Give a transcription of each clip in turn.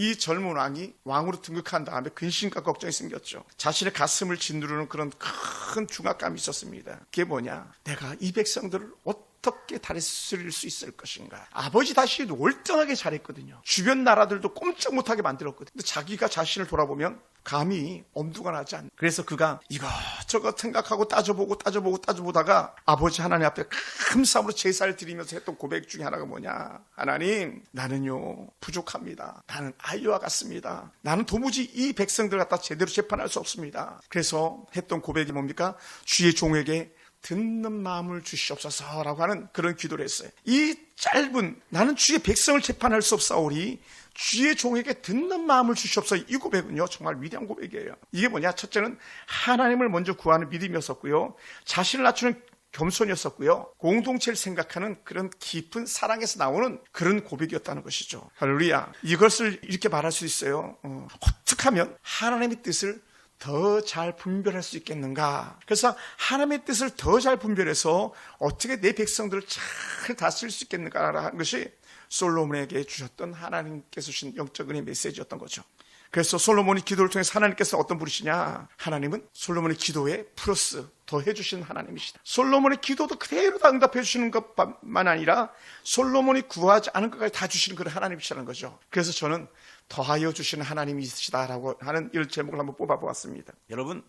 이 젊은 왕이 왕으로 등극한 다음에 근심과 걱정이 생겼죠. 자신의 가슴을 짓누르는 그런 큰 중압감이 있었습니다. 그게 뭐냐? 내가 이 백성들을 어떻게 다스릴 수 있을 것인가? 아버지 다시 월등하게 잘했거든요. 주변 나라들도 꼼짝 못하게 만들었거든요. 근데 자기가 자신을 돌아보면 감히 엄두가 나지 않는. 그래서 그가 이것저것 생각하고 따져보고 따져보고 따져보다가 아버지 하나님 앞에 큰 싸움으로 제사를 드리면서 했던 고백 중에 하나가 뭐냐? 하나님, 나는요 부족합니다. 나는 아이와 같습니다. 나는 도무지 이 백성들 갖다 제대로 재판할 수 없습니다. 그래서 했던 고백이 뭡니까? 주의 종에게 듣는 마음을 주시옵소서라고 하는 그런 기도를 했어요. 이 짧은 나는 주의 백성을 재판할 수 없사오리 주의 종에게 듣는 마음을 주시옵소서 이 고백은요 정말 위대한 고백이에요. 이게 뭐냐? 첫째는 하나님을 먼저 구하는 믿음이었었고요. 자신을 낮추는 겸손이었었고요. 공동체를 생각하는 그런 깊은 사랑에서 나오는 그런 고백이었다는 것이죠. 할렐루야. 이것을 이렇게 말할 수 있어요. 어, 어떻게 하면 하나님의 뜻을 더 잘 분별할 수 있겠는가? 그래서 하나님의 뜻을 더 잘 분별해서 어떻게 내 백성들을 잘 다스릴 수 있겠는가라는 것이 솔로몬에게 주셨던 하나님께서 주신 영적 은혜 메시지였던 거죠. 그래서 솔로몬이 기도를 통해서 하나님께서 어떤 분이시냐? 하나님은 솔로몬의 기도에 플러스 더 해주신 하나님이시다. 솔로몬의 기도도 그대로 다 응답해 주시는 것만 아니라 솔로몬이 구하지 않은 것까지 다 주시는 그런 하나님이시라는 거죠. 그래서 저는 더하여 주시는 하나님이시다라고 하는 이 제목을 한번 뽑아보았습니다. 여러분,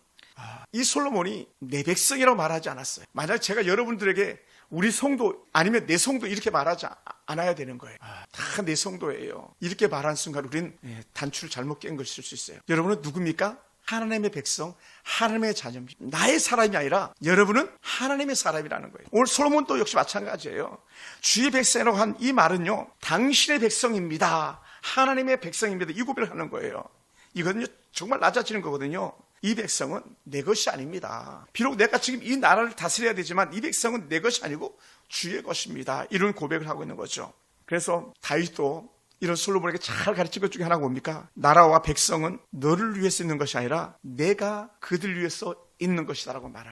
이 솔로몬이 내 백성이라고 말하지 않았어요. 만약 제가 여러분들에게 우리 성도 아니면 내 성도 이렇게 말하지 않아야 되는 거예요. 다 내 성도예요. 이렇게 말한 순간 우리는 예, 단추를 잘못 깬 것일 수 있어요. 여러분은 누굽니까? 하나님의 백성, 하나님의 자녀입니다. 나의 사람이 아니라 여러분은 하나님의 사람이라는 거예요. 오늘 솔로몬 도 역시 마찬가지예요. 주의 백성이라고 한 이 말은요, 당신의 백성입니다. 하나님의 백성입니다. 이 고백을 하는 거예요. 이거는요, 정말 낮아지는 거거든요. 이 백성은 내 것이 아닙니다. 비록 내가 지금 이 나라를 다스려야 되지만 이 백성은 내 것이 아니고 주의 것입니다. 이런 고백을 하고 있는 거죠. 그래서 다윗도 이런 솔로몬에게 잘 가르친 것 중에 하나가 뭡니까? 나라와 백성은 너를 위해서 있는 것이 아니라 내가 그들 위해서 있는 것이다라고 말합니다.